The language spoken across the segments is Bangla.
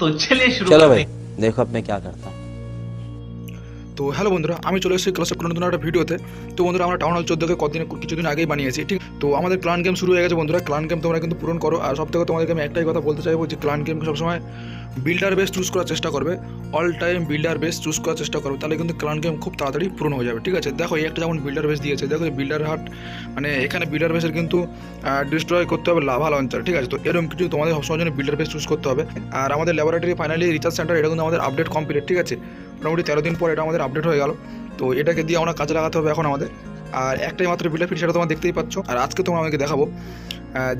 तो चलिए शुरू चलो भाई देखो अब मैं क्या करता हूँ। তো হ্যালো বন্ধুরা, আমি চলে এসেছি ক্লাস অফ নতুন একটা ভিডিওতে তো। বন্ধুরা, আমরা টাউন হল চোদ্দোকে কদিন, কিছুদিন আগেই বানিয়েছি, ঠিক? তো আমাদের ক্লান গেম শুরু হয়ে গেছে বন্ধুরা। ক্লান গেম তোমরা কিন্তু পূরণ করো। আর সব থেকে তোমাদেরকে আমি একটাই কথা বলতে চাইব যে ক্লান গেম সবসময় বিল্ডার বেস চুজ করার চেষ্টা করবে। All time builder base choose করার চেষ্টা করবে। তাহলে কিন্তু ক্লান গেম খুব তাড়াতাড়ি পূরণ হয়ে যাবে, ঠিক আছে? দেখো, এই একটা যেমন বিল্ডার বেস দিয়েছে, দেখো বিল্ডার হাট মানে এখানে বিল্ডার বেসের কিন্তু ডিস্ট্রয় করতে হবে লাভা লঞ্চার ঠিক আছে? তো এরকম কিছু তোমাদের সবসময় জন্য বিল্ডার বেস চুজ করতে হবে। আর আমাদের ল্যাবরেটরি ফাইনালি রিচার্জ সেন্টার এটা কিন্তু আমাদের আপডেট কমপ্লিট ঠিক আছে? মোটামুটি তেরো দিন পর এটা আমাদের আপডেট হয়ে গেল। তো এটাকে দিয়ে আমরা কাজে লাগাতে হবে এখন আমাদের। আর একটাই মাত্র বিল্ডার ফিট সেটা তোমার দেখতেই পাচ্ছ। আর আজকে তোমরা আমাকে দেখাবো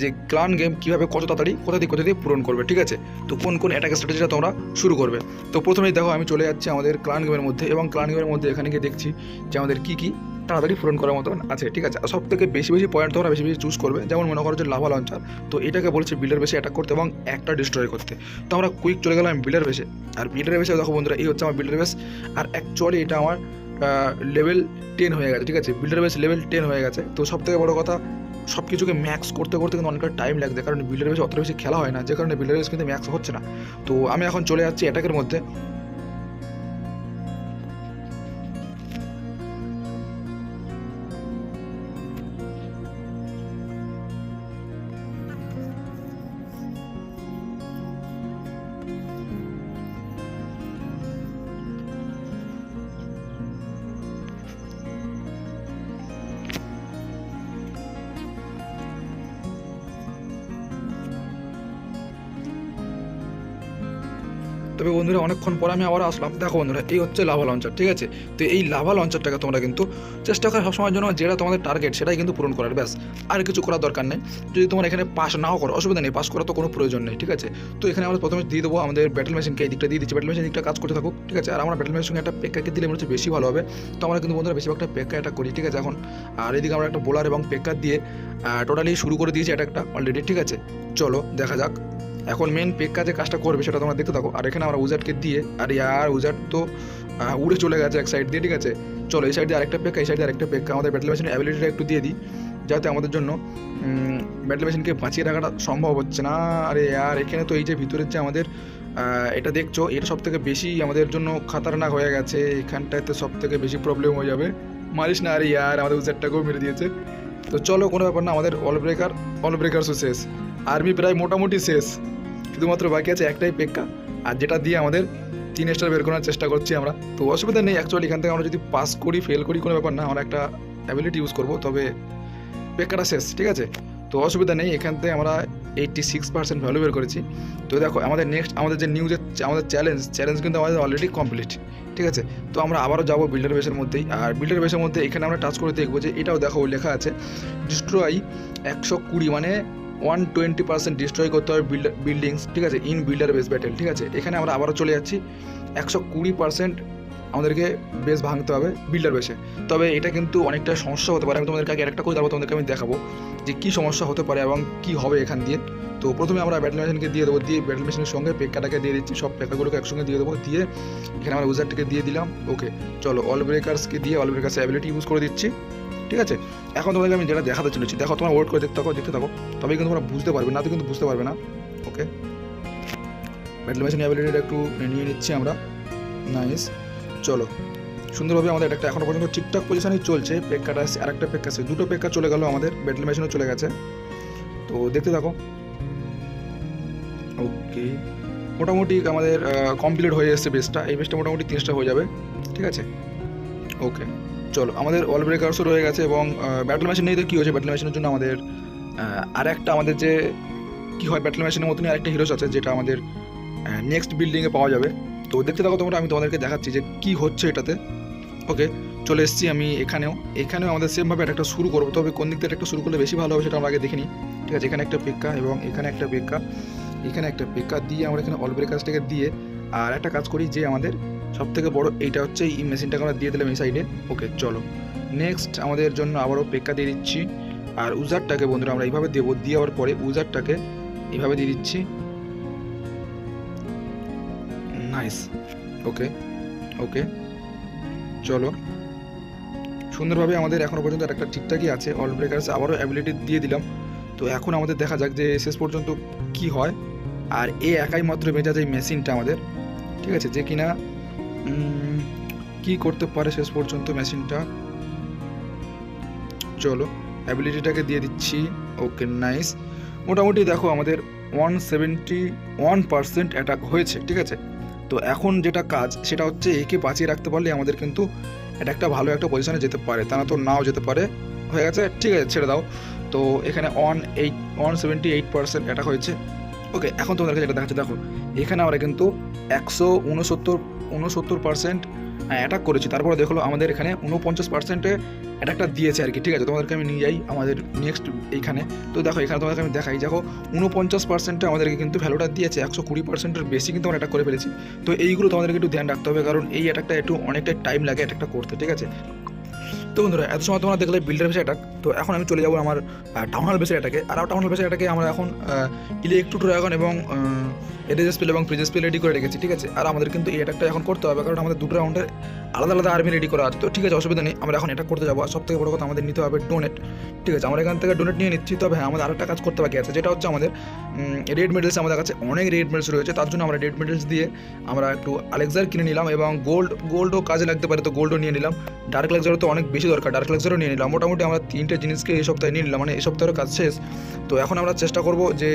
যে ক্লান গেম কীভাবে কত তাড়াতাড়ি, কোথা দিয়ে কোথা দিয়ে পূরণ করবে, ঠিক আছে? তো কোন কোন অ্যাটাক স্ট্র্যাটেজিটা তোমরা শুরু করবে? তো প্রথমেই দেখো, আমি চলে যাচ্ছি আমাদের ক্লান গেমের মধ্যে এবং ক্লান গেমের মধ্যে এখানে গিয়ে দেখছি যে আমাদের কী কী তাড়াতাড়ি পূরণ করার মতন আছে, ঠিক আছে? সব থেকে বেশি বেশি পয়েন্ট তোমরা বেশি বেশি চুজ করবে, যেমন মনে করো যে লাভা লঞ্চার তো এটাকে বলছে বিলের বেশি অ্যাটাক করতে এবং একটা ডিস্ট্রয় করতে। তো আমরা কুইক চলে গেলাম বিলের বেসে আর বিলের বেসে দেখো বন্ধুরা, এই হচ্ছে আমার বিল্ডার বেশ আর অ্যাকচুয়ালি এটা আমার লেভেল টেন হয়ে গেছে, ঠিক আছে? বিল্ডার বেস লেভেল টেন হয়ে গেছে। তো সব থেকে বড় কথা সব কিছুকে ম্যাক্স করতে করতে কিন্তু অনেকটা টাইম লাগছে, কারণ বিল্ডার বেস অতটা বেশি খেলা হয় না, যে কারণে বিল্ডার বেস কিন্তু ম্যাক্স হচ্ছে না। তো আমি এখন চলে যাচ্ছি অ্যাটাকের মধ্যে। তবে বন্ধুরা অনেকক্ষণ পর আমি আবার আসলাম। দেখো বন্ধুরা, এই হচ্ছে লাভা লঞ্চার ঠিক আছে? তো এই লাভা লঞ্চারটাকে তোমরা কিন্তু চেষ্টা করো সবসময়ের জন্য যেটা তোমাদের টার্গেট সেটাই কিন্তু পূরণ করার, ব্যাস। আর কিছু করার দরকার নেই। যদি তোমরা এখানে পাস নাও করো, অসুবিধা নেই পাস করার তো কোনো প্রয়োজন নেই, ঠিক আছে? তো এখানে আমরা প্রথমে দিয়ে দেবো আমাদের ব্যাটেল মেশিনকে এই দিকটা দিয়ে দিচ্ছি। ব্যাটেল মেশিন দিকটা কাজ করতে থাকুক, ঠিক আছে? আর আমরা ব্যাটেল মেশিন একটা পেক্কাকে দিলে মনে হচ্ছে বেশি ভালো হবে। তো আমরা কিন্তু বন্ধুরা বেশিরভাগটা পেক্কা এটা করি, ঠিক আছে? এখন, আর এদিকে আমরা একটা বোলার এবং পেক্কা দিয়ে টোটালি শুরু করে দিয়েছি এটা একটা অলরেডি ঠিক আছে? চলো, দেখা যাক। এখন মেন পেক্কা যে কাজটা করবে, সেটা তোমরা দেখতে থাকো। আর এখানে আমরা উজারকে দিয়ে, আর ইয়ার উজার তো উড়ে চলে গেছে এক সাইড দিয়ে, ঠিক আছে? চলো, এই সাইড আরেকটা পেক্কা এই সাইড আরেকটা পেক্কা আমাদের ব্যাটেল মেশিনের অ্যাবিলিটিটা একটু দিয়ে দিই, যাতে আমাদের জন্য ব্যাটেল মেশিনকে বাঁচিয়ে রাখাটা সম্ভব হচ্ছে না। আরে আর এখানে তো এই যে ভিতরের যে আমাদের এটা দেখছ, এটা সব থেকে বেশি আমাদের জন্য খাতারনাক হয়ে গেছে। এখানটাতে সব থেকে বেশি প্রবলেম হয়ে যাবে। মারিস না, আরে ইয়ার, আমাদের উজারটাকেও মেরে দিয়েছে। তো চলো, কোনো ব্যাপার না, আমাদের অল ব্রেকার অল ব্রেকারসও শেষ। আর্মি প্রায় মোটামুটি শেষ। শুধুমাত্র বাকি আছে একটাই পেক্কা, আর যেটা দিয়ে আমাদের তিন স্টার বের করার চেষ্টা করছি আমরা। তো অসুবিধা নেই অ্যাকচুয়ালি এখান থেকে আমরা যদি পাস করি ফেল করি, কোনো ব্যাপার না, আমরা একটা অ্যাবিলিটি ইউজ করব, তবে পেক্কাটা শেষ, ঠিক আছে? তো অসুবিধা নেই, এখান থেকে আমরা এইটটি সিক্স পার্সেন্ট ভ্যালু বের করেছি। তো দেখো, আমাদের নেক্সট আমাদের যে নিউজের আমাদের চ্যালেঞ্জ চ্যালেঞ্জ কিন্তু আমাদের অলরেডি কমপ্লিট ঠিক আছে? তো আমরা আবারও যাব বিল্ডার বেসের মধ্যেই। আর বিল্ডার বেসের মধ্যে এখানে আমরা টাচ করে দেখব যে এটাও দেখো লেখা আছে ডিস্ট্রয় একশো কুড়ি মানে ওয়ান টোয়েন্টি পার্সেন্ট ডিস্ট্রয় করতে হবে বিল্ডার বিল্ডিংস ঠিক আছে? ইন বিল্ডার বেস ব্যাটেল ঠিক আছে? এখানে আমরা আবারও চলে যাচ্ছি, একশো কুড়ি পার্সেন্ট আমাদেরকে বেস ভাঙতে হবে বিল্ডার বেসে তবে এটা কিন্তু অনেকটা সমস্যা হতে পারে। আমি তোমাদেরকে আগে একটা করে তারপর তোমাদেরকে আমি দেখাবো যে কী সমস্যা হতে পারে এবং কী হবে এখান দিয়ে। তো প্রথমে আমরা ব্যাটেল মেশিনকে দিয়ে দেবো, দিয়ে ব্যাটেল মেশিনের সঙ্গে পেক্কাটাকে দিয়ে দিচ্ছি, সব পেক্কাগুলোকে একসঙ্গে দিয়ে দেবো, দিয়ে এখানে আমরা উজারটিকে দিয়ে দিলাম। ওকে চলো অল ব্রেকার্সকে দিয়ে অল ব্রেকার্স অ্যাবিলিটি ইউজ করে দিচ্ছি। ঠিক আছে? এখন তোমাদেরকে আমি যেটা দেখাতে চলেছি, দেখো তোমার ওয়েট করে দেখতে থাকো দেখতে থাকো তবে কিন্তু তোমরা বুঝতে পারবে, না তো কিন্তু বুঝতে পারবে না। ওকে ব্যাটেল মেশিন অ্যাবিলিটিটা একটু নিয়ে নিচ্ছি আমরা। নাইস চলো। সুন্দরভাবে আমাদের একটা এখনও পর্যন্ত ঠিকঠাক পজিশনেই চলছে। পেক্কাটা আর একটা পেক্কা আছে। দুটো পেক্কা চলে গেল আমাদের। ব্যাটেল মেশিনও চলে গেছে। তো দেখতে থাকো। ওকে মোটামুটি আমাদের কমপ্লিট হয়ে এসেছে বেসটা এই বেসটা মোটামুটি তিনটা হয়ে যাবে। ঠিক আছে? ওকে চলো, আমাদের অল ব্রেকার্সও রয়ে গেছে এবং ব্যাটেল মেশিন তো কী হয়েছে? ব্যাটেল মেশিনের জন্য আমাদের আর একটা আমাদের যে, কী হয়? ব্যাটেল মেশিনের মতনই আরেকটা হিরোস আছে, যেটা আমাদের নেক্সট বিল্ডিংয়ে পাওয়া যাবে। তো দেখতে থাকো তোমরা, আমি তোমাদেরকে দেখাচ্ছি যে কী হচ্ছে এটাতে। ওকে চলে এসেছি আমি এখানেও। এখানেও আমাদের সেমভাবে একটা শুরু করব, তবে কোন দিক থেকে একটা শুরু করলে বেশি ভালো হবে সেটা আমরা আগে দেখিনি। ঠিক আছে, এখানে একটা পেক্কা এবং এখানে একটা পেক্কা। এখানে একটা পেক্কা দিয়ে আমরা এখানে অল ব্রেকার্সটাকে দিয়ে আর একটা কাজ করি যে আমাদের সব থেকে বড় এইটা হচ্ছে এই মেশিনটাকে আমরা দিয়ে দিলাম এই সাইডে ওকে চলো। নেক্সট আমাদের জন্য আবারও পেক্কা দিয়ে দিচ্ছি। আর উজারটাকে বন্ধুরা আমরা এইভাবে দেবো, দেওয়ার পরে উজারটাকে এইভাবে দিয়ে দিচ্ছি। নাইস ওকে ওকে চলো। সুন্দরভাবে আমাদের এখনও পর্যন্ত একটা ঠিকঠাকই আছে। অল ব্রেকার্স আবারও অ্যাবিলিটি দিয়ে দিলাম। তো এখন আমাদের দেখা যাক যে শেষ পর্যন্ত কি হয়। আর এ একাই মাত্র বেঁচে যায় মেশিনটা আমাদের। ঠিক আছে? যে কিনা কি করতে পারে শেষ পর্যন্ত মেশিনটা? চলো। অ্যাবিলিটিটাকে দিয়ে দিচ্ছি। ওকে নাইস মোটামুটি দেখো আমাদের one seventy one percent attack হয়েছে। ঠিক আছে? তো এখন যেটা কাজ, সেটা হচ্ছে একে বাঁচিয়ে রাখতে পারলে আমাদের কিন্তু এটা একটা ভালো একটা পজিশনে যেতে পারে। তা না তো নাও যেতে পারে। হয়ে গেছে? ঠিক আছে, ছেড়ে দাও। তো এখানে on eight one seventy eight percent attack হয়েছে। ওকে এখন তোমাদেরকে যেটা দেখাচ্ছে, দেখো। এখানে আমরা কিন্তু একশো উনসত্তর উনসত্তর পার্সেন্ট অ্যাটাক করেছি। তারপরে দেখল আমাদের এখানে উনপঞ্চাশ পার্সেন্টে অ্যাটাকটা দিয়েছে আর কি, ঠিক আছে? তোমাদেরকে আমি নিয়ে যাই আমাদের নেক্সট এইখানে। তো দেখো, এখানে তোমাদেরকে আমি দেখাই। দেখো, উনপঞ্চাশ পার্সেন্টে আমাদেরকে কিন্তু ভ্যালুটা দিয়েছে, একশো কুড়ি পার্সেন্টের বেশি কিন্তু আমরা অ্যাটাক করে ফেলেছি। তো এইগুলো তোমাদেরকে একটু ধ্যান রাখতে হবে, কারণ এই অ্যাটাকটা একটু অনেকটা টাইম লাগে অ্যাটাকটা করতে, ঠিক আছে? তো বন্ধুরা, এত সময় তোমরা দেখলে বিল্ডার বেসে অ্যাটাক তো এখন আমি চলে যাব আমার টাউন হল বেসের অ্যাটাকে আর টাউন হল বেসের অ্যাটাকে আমরা এখন ইলেকট্রো ড্রাগন এবং এডেজ স্পেল এবং প্রিজেস স্পেল রেডি করে রেখেছি, ঠিক আছে? আর আমাদের কিন্তু এই অ্যাটাকটা এখন করতে হবে, কারণ আমাদের দুটো রাউন্ডের আলাদা আলাদা আর্মি রেডি করা আছে। তো ঠিক আছে, অসুবিধা নেই, আমরা এখন এটা করতে যাব। আর সব থেকে বড় কথা, আমাদের নিতে হবে ডোনেট ঠিক আছে? আমরা এখান থেকে ডোনেট নিয়ে নিচ্ছি, তবে হ্যাঁ আমাদের আরেকটা কাজ করতে বাকি আছে, যেটা হচ্ছে আমাদের রেড মেডেলস আমাদের কাছে অনেক রেড মেডেলস রয়েছে, তার জন্য আমরা রেড মেডেলস দিয়ে আমরা একটু আলেক্সার কিনে নিলাম এবং গোল্ড গোল্ডও কাজে লাগতে পারে, তো গোল্ডও নিয়ে নিলাম। ডার্ক লেক্সারও তো অনেক বেশি দরকার। ডার্ক লেক্সারও নিয়ে নিলাম। মোটামুটি আমরা তিনটে জিনিসকে এই সপ্তাহে নিয়ে নিলাম। মানে এই সপ্তাহের কাজ শেষ। তো এখন আমরা চেষ্টা করব যে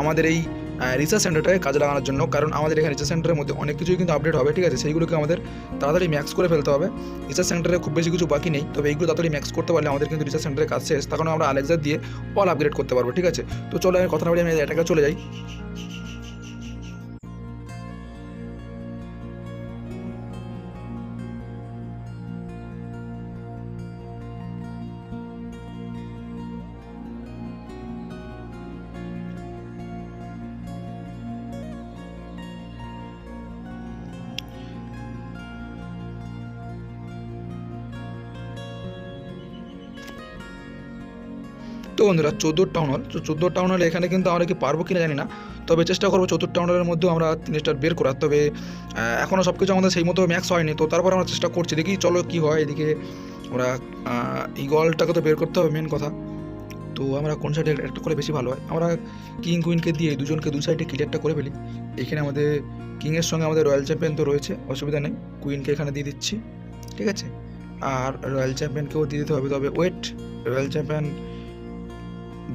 আমাদের এই রিসার্চ সেন্টারটাকে কাজে লাগানোর জন্য। কারণ আমাদের এখানে রিসার্চ সেন্টারের মধ্যে অনেক কিছুই কিন্তু আপডেট হবে, ঠিক আছে? সেইগুলোকে আমাদের তাড়াতাড়ি ম্যাক্স করে ফেলতে হবে। রিসার্চ সেন্টারে খুব বেশি কিছু বাকি নেই। তবে এইগুলো তাড়াতাড়ি ম্যাক্স করতে পারলে আমাদের কিন্তু রিসার্চ সেন্টারের কাজ শেষ। তখন আমরা আলেক্সার দিয়ে অল আপগ্রেড করতে পারব, ঠিক আছে? তো চলো আমি কথা বলে, আমি এটাকে চলে যাই। তো বন্ধুরা, চোদ্দোর টাউন হল তো চোদ্দোর টাউন হলে এখানে কিন্তু আমরা কি পারব কিনা জানি না। তবে চেষ্টা করব চতুর্থ টাউন হলের মধ্যেও আমরা তিন স্টার বের করার। তবে এখনও সব কিছু আমাদের সেই মতো ম্যাক্স হয়নি। তো তারপর আমরা চেষ্টা করছি, দেখি চলো কি হয় এদিকে। আমরা ইগলটাকে তো বের করতে হবে মেন কথা। তো আমরা কোন সাইডে একটা করে বেশি ভালো হয়? আমরা কিং কুইনকে দিয়ে দুজনকে দু সাইডে ক্লিয়ারটা করে ফেলি। এখানে আমাদের কিংয়ের সঙ্গে আমাদের রয়্যাল চ্যাম্পিয়ন তো রয়েছে, অসুবিধা নেই। কুইনকে এখানে দিয়ে দিচ্ছি, ঠিক আছে? আর রয়্যাল চ্যাম্পিয়নকেও দিয়ে দিতে হবে। তবে ওয়েট রয়্যাল চ্যাম্পিয়ন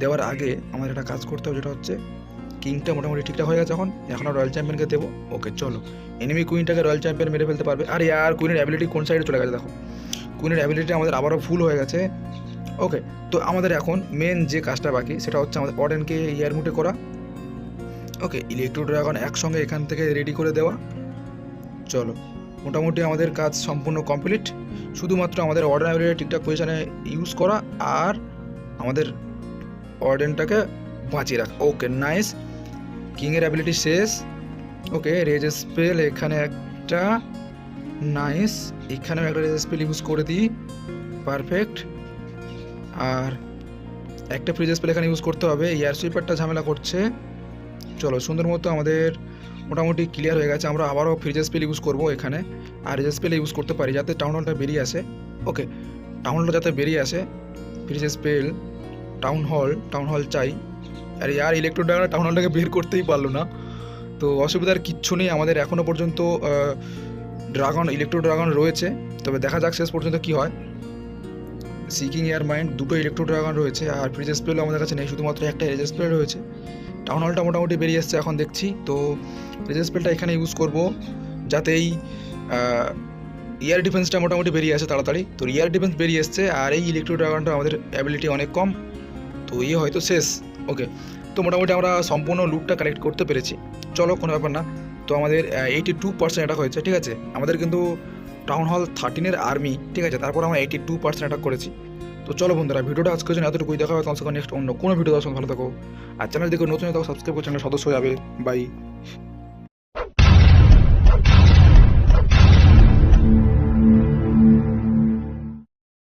দেওয়ার আগে আমাদের একটা কাজ করতে হবে, যেটা হচ্ছে কিংটা মোটামুটি ঠিকঠাক হয়ে গেছে এখন এখন রয়্যাল চ্যাম্পিয়নকে দেবো। ওকে, চলো। এনিমি কুইনটাকে রয়্যাল চ্যাম্পিয়ন মেরে ফেলতে পারবে। আর ইয়ার কুইনের অ্যাবিলিটি কোন সাইডে চলে গেছে দেখো। কুইনের অ্যাবিলিটি আমাদের আবারও ফুল হয়ে গেছে। ওকে, তো আমাদের এখন মেন যে কাজটা বাকি, সেটা হচ্ছে আমাদের অর্ডেনকে ইয়ার মুটে করা। ওকে ইলেকট্রো ড্রাগন একসঙ্গে এখান থেকে রেডি করে দেওয়া। চলো, মোটামুটি আমাদের কাজ সম্পূর্ণ কমপ্লিট শুধুমাত্র আমাদের অর্ডার ঠিকঠাক পজিশনে ইউজ করা, আর আমাদের অর্ডেনটাকে বাঁচিয়ে রাখ। ওকে নাইস কিংয়ের অ্যাবিলিটি শেষ। ওকে রেজ স্পেল এখানে একটা নাইস এখানেও একটা রেজ স্পেল ইউজ করে দিই। পারফেক্ট আর একটা ফ্রিজ স্পেল এখানে ইউজ করতে হবে। এয়ার সুইপারটা ঝামেলা করছে। চলো, সুন্দর মতো আমাদের মোটামুটি ক্লিয়ার হয়ে গেছে। আমরা আবারও ফ্রিজ স্পেল ইউজ করব এখানে। আর রেজ স্পেল ইউজ করতে পারি যাতে টাউন হলটা বেরিয়ে আসে। ওকে টাউন হলটা যাতে বেরিয়ে আসে freeze spell town hall town hall চাই। আর ইয়ার ইলেকট্রো ড্রাগন টাউন হলটাকে বের করতেই পারল না। তো অসুবিধার কিচ্ছু নেই, আমাদের এখনও পর্যন্ত ড্রাগন ইলেকট্রো ড্রাগন রয়েছে। তবে দেখা যাক শেষ পর্যন্ত কি হয়। সিকিং এয়ার মাইন্ড দুটো ইলেকট্রো ড্রাগন রয়েছে। আর ফ্রিজ স্পেলও আমাদের কাছে নেই, শুধুমাত্র একটা রেজ স্পেল রয়েছে। টাউন হলটা মোটামুটি বেরিয়ে এসছে, এখন দেখছি। তো রেজ স্পেলটা এখানে ইউজ করব, যাতে এই ইয়ার ডিফেন্সটা মোটামুটি বেরিয়ে আসে তাড়াতাড়ি। তো ইয়ার ডিফেন্স বেরিয়ে এসছে, আর এই ইলেকট্রো ড্রাগনটা আমাদের অ্যাবিলিটি অনেক কম। তো ইয়ে হয়তো শেষ। ওকে তো মোটামুটি আমরা সম্পূর্ণ লুটটা কালেক্ট করতে পেরেছি। চলো, কোনো ব্যাপার না। তো আমাদের এইটি টু পার্সেন্ট অ্যাটাক হয়েছে, ঠিক আছে? আমাদের কিন্তু টাউন হল থার্টিনের আর্মি ঠিক আছে? তারপর আমরা এইটি টু পার্সেন্ট অ্যাটাক করেছি। তো চলো বন্ধুরা, ভিডিওটা আজকের জন্য এতটুকুই। দেখা হবে তোমার নেক্সট অন্য কোনো ভিডিও দর্শন ভালো থাকো। আর চ্যানেল দেখো নতুন সাবস্ক্রাইব করে চ্যানেল সদস্য যাবে। বাই